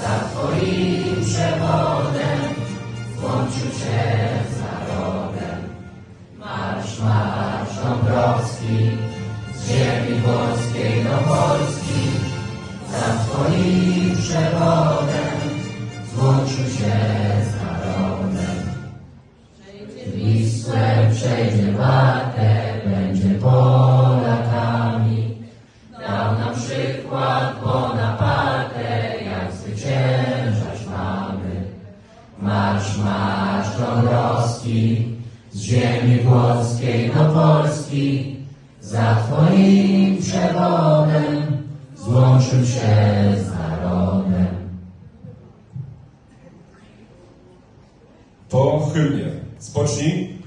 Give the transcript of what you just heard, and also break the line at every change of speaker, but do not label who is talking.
za Twoim przewodem włączył się z narodem. Marsz, marsz Dąbrowski, z ziemi polskiej do Polski, za Twoim przewodem włączył się z narodem. Wisłę przejdzie watę, będzie Polakami, dał nam przykład Bonaparte. Marsz, marsz Dąbrowski, z ziemi włoskiej do Polski, za Twoim przewodem złączył się z narodem.
Po hymnie. Spocznij.